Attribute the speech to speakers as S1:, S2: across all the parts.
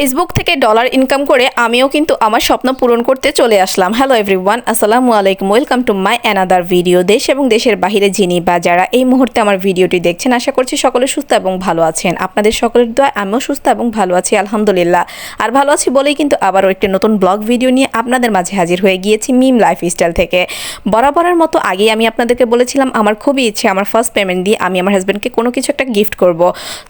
S1: Facebook থেকে dollar income করে আমিও কিন্তু আমার স্বপ্ন পূরণ করতে চলে আসলাম। হ্যালো এভরিওয়ান আসসালামু আলাইকুম। Welcome to my another video দেশ এবং দেশের বাইরে যিনি বা যারা এই মুহূর্তে আমার ভিডিওটি দেখছেন, আশা করছি সকলে সুস্থ এবং ভালো আছেন। আপনাদের সকলের দোয়া আমিও সুস্থ এবং ভালো আছি, আলহামদুলিল্লাহ। আর ভালো আছি বলেই কিন্তু আবারও একটি নতুন ব্লগ ভিডিও নিয়ে আপনাদের মাঝে হাজির হয়ে গিয়েছি মিম লাইফ স্টাইল থেকে। বরাবরের মতো আগেই আমি আপনাদেরকে বলেছিলাম, আমার খুবই ইচ্ছে আমার ফার্স্ট পেমেন্ট দিয়ে আমি আমার হাজব্যান্ডকে কোনো কিছু একটা গিফট করব।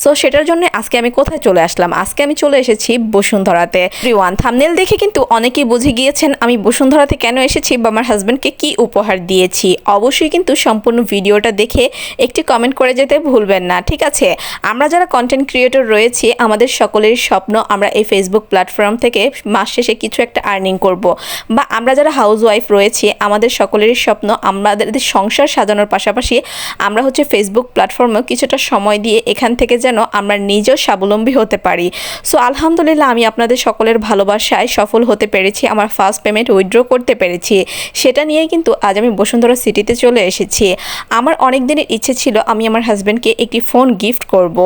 S1: সো সেটার জন্য আজকে আমি কোথায় চলে আসলাম? আজকে আমি চলে এসেছি বসুন্ধরাতে। রিওয়ান থামনেল দেখে কিন্তু অনেকেই বুঝে গিয়েছেন আমি বসুন্ধরাতে কেন এসেছি বা আমার হাজব্যান্ডকে কি উপহার দিয়েছি। অবশ্যই কিন্তু সম্পূর্ণ ভিডিওটা দেখে একটি কমেন্ট করে যেতে ভুলবেন না, ঠিক আছে? আমরা যারা কন্টেন্ট ক্রিয়েটর রয়েছি, আমাদের সকলের স্বপ্ন আমরা এই ফেসবুক প্ল্যাটফর্ম থেকে মাস শেষে কিছু একটা আর্নিং করব। বা আমরা যারা হাউস ওয়াইফ রয়েছি, আমাদের সকলেরই স্বপ্ন আমাদের সংসার সাজানোর পাশাপাশি আমরা হচ্ছে ফেসবুক প্ল্যাটফর্মেও কিছুটা সময় দিয়ে এখান থেকে যেন আমরা নিজেও স্বাবলম্বী হতে পারি। সো আলহামদুলিল্লাহ আমি আপনাদের সকলের ভালোবাসায় সফল হতে পেরেছি, আমার ফার্স্ট পেমেন্ট উইথড্র করতে পেরেছি। সেটা নিয়েই কিন্তু আজ আমি বসুন্ধরা সিটিতে চলে এসেছি। আমার অনেক দিনের ইচ্ছে ছিল আমি আমার হাজব্যান্ডকে একটি ফোন গিফট করব।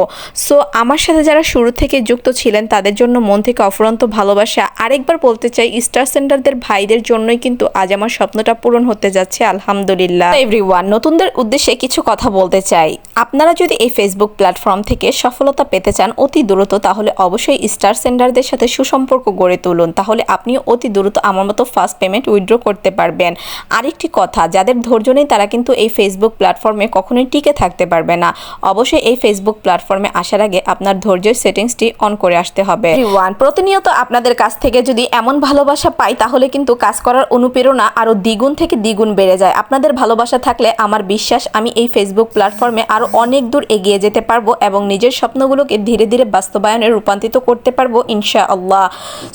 S1: সো আমার সাথে যারা শুরু থেকে যুক্ত ছিলেন, তাদের জন্য মন থেকে অফুরন্ত ভালোবাসা। আরেকবার বলতে চাই স্টার সেন্টারদের ভাইদের জন্যই কিন্তু আজ আমার স্বপ্নটা পূরণ হতে যাচ্ছে, আলহামদুলিল্লাহ। এভরিওয়ান নতুনদের উদ্দেশ্যে কিছু কথা বলতে চাই। আপনারা যদি এই ফেসবুক প্ল্যাটফর্ম থেকে সফলতা পেতে চান অতি দ্রুত, তাহলে অবশ্যই স্টার সেন্টারদের সাথে সুসম্পর্ক গড়ে তুলুন, তাহলে আপনিও অতি দ্রুত আমার মতো ফার্স্ট পেমেন্ট উইথড্র করতে পারবেন। আরেকটি কথা, যাদের ধৈর্য নেই তারা কিন্তু এই ফেসবুক প্ল্যাটফর্মে কখনোই টিকে থাকতে পারবে না। অবশ্যই এই ফেসবুক প্ল্যাটফর্মে আসার আগে আপনার ধৈর্যের সেটিংসটি অন করে আসতে হবে। ওয়ান প্রতিনিয়ত আপনাদের কাছ থেকে যদি এমন ভালোবাসা পাই, তাহলে কিন্তু কাজ করার অনুপ্রেরণা আরও দ্বিগুণ থেকে দ্বিগুণ বেড়ে যায়। আপনাদের ভালোবাসা থাকলে আমার বিশ্বাস, আমি এই ফেসবুক প্ল্যাটফর্মে আরও অনেক দূর এগিয়ে যেতে পারব এবং নিজের স্বপ্নগুলোকে ধীরে ধীরে বাস্তবায়নে রূপান্তরিত করতে পারব। ইনশা আল্লাহ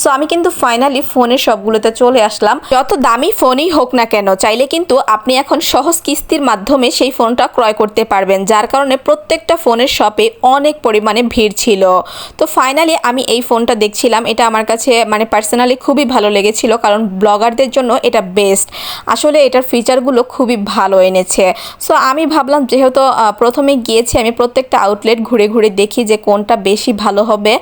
S1: সো আমি কিন্তু ফাইনালি ফোনের সবগুলোতে চলে আসলাম। যত দামি ফোনই হোক না কেন, চাইলে কিন্তু আপনি এখন সহজ কিস্তির মাধ্যমে সেই ফোনটা ক্রয় করতে পারবেন, যার কারণে প্রত্যেকটা ফোনের শপে অনেক পরিমাণে ভিড় ছিল। তো ফাইনালি আমি এই ফোনটা দেখছিলাম। এটা আমার কাছে মানে পার্সোনালি খুবই ভালো লেগেছিল, কারণ ব্লগারদের জন্য এটা বেস্ট আসলে এটার ফিচারগুলো খুবই ভালো এনেছে। সো আমি ভাবলাম যেহেতু প্রথমে গিয়েছি, আমি প্রত্যেকটা আউটলেট ঘুরে ঘুরে দেখি যে কোনটা বেশি ভালো হবে,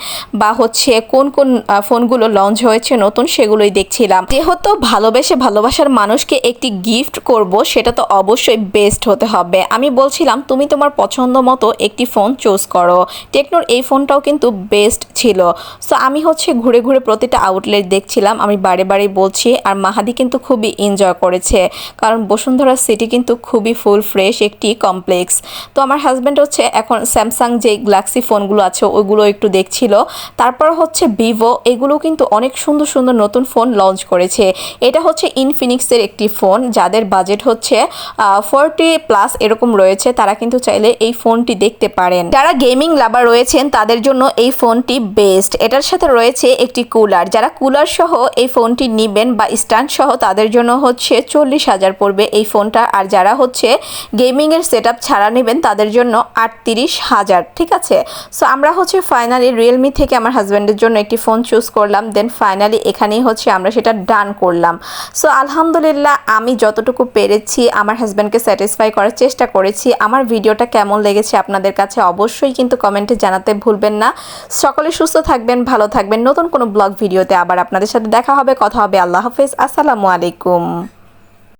S1: বা হচ্ছে কোন কোন ফোনগুলো লঞ্চ হয়েছে, নতুন সেগুলোই দেখছিলাম। যেহেতু ভালোবেসে ভালোবাসার মানুষকে একটি গিফট করব, সেটা তো অবশ্যই বেস্ট হতে হবে। আমি বলছিলাম, তুমি তোমার পছন্দ মতো একটি ফোন চুজ করো। টেকনোর এই ফোনটাও কিন্তু বেস্ট ছিল। সো আমি হচ্ছে ঘুরে ঘুরে প্রতিটা আউটলেট দেখছিলাম, আমি বারে বারে বলছি, আর মাহাদি কিন্তু খুবই এনজয় করেছে। কারণ বসুন্ধরা সিটি কিন্তু খুবই ফুল ফ্রেশ একটি কমপ্লেক্স তো আমার হাজব্যান্ড হচ্ছে এখন স্যামসাং যে গ্যালাক্সি ফোনগুলো আছে ওইগুলো একটু দেখছিল। তারপর হচ্ছে ভিভো এগুলো কিন্তু অনেক সুন্দর সুন্দর নতুন ফোন লঞ্চ করেছে। এটা হচ্ছে ইনফিনিক্সের একটি ফোন যাদের বাজেট হচ্ছে ফোরটি প্লাস এরকম রয়েছে, তারা কিন্তু চাইলে এই ফোনটি দেখতে পারেন। যারা গেমিং লাভার রয়েছেন, তাদের জন্য এই ফোনটি বেস্ট এটার সাথে রয়েছে একটি কুলার যারা কুলার সহ এই ফোনটি নিবেন বা স্ট্যান্ড সহ, তাদের জন্য হচ্ছে চল্লিশ হাজার পড়বে এই ফোনটা আর যারা হচ্ছে গেমিংয়ের সেট ছাড়া নেবেন, তাদের জন্য আটত্রিশ হাজার, ঠিক আছে? সো আমরা হচ্ছে ফাইনালি রিয়েলমি থেকে আমার হাজব্যান্ডের জন্য একটি ফোন চুজ করলাম দেন ফাইনালি এখানেই হচ্ছে আমরা সেটা ডান করলাম। সো আলহামদুলিল্লাহ আমি যতটুকু পেরেছি, আমার হাজব্যান্ডকে স্যাটিসফাই করার চেষ্টা করেছি। আমার ভিডিওটা কেমন লেগেছে আপনাদের কাছে অবশ্যই কিন্তু কমেন্টে জানাতে ভুলবেন না। সকলে সুস্থ থাকবেন, ভালো থাকবেন। নতুন কোনো ব্লগ ভিডিওতে আবার আপনাদের সাথে দেখা হবে, কথা হবে। আল্লাহ হাফেজ। আসসালামু আলাইকুম।